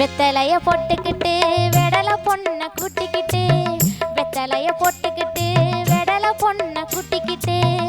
வெத்தலைய போட்டுக்கிட்டு வெடல பொண்ண கூட்டிக்கிட்டு வெத்தலைய போட்டுக்கிட்டு வெடல பொண்ண கூட்டிக்கிட்டு.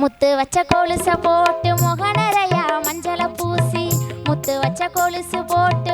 முத்து வச்ச கொலுசை போட்டு முகநரையா மஞ்சளை பூசி முத்து வச்ச கொலுசு போட்டு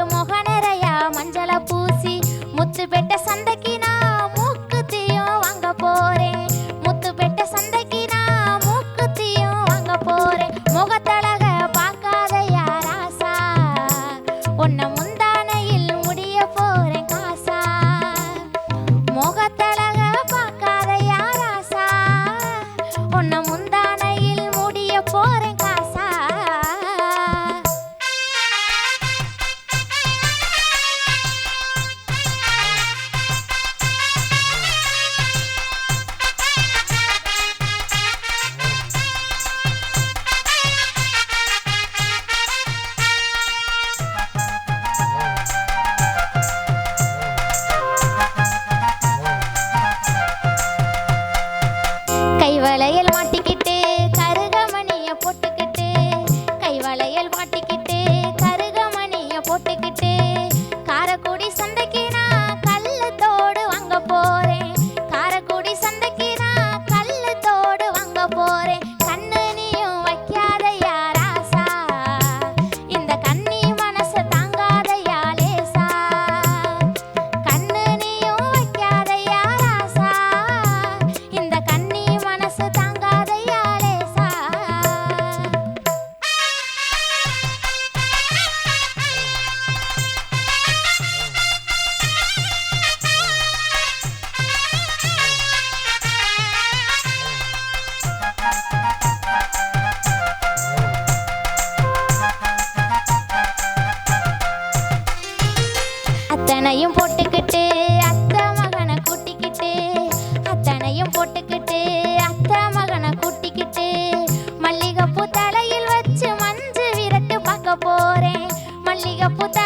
liga puta.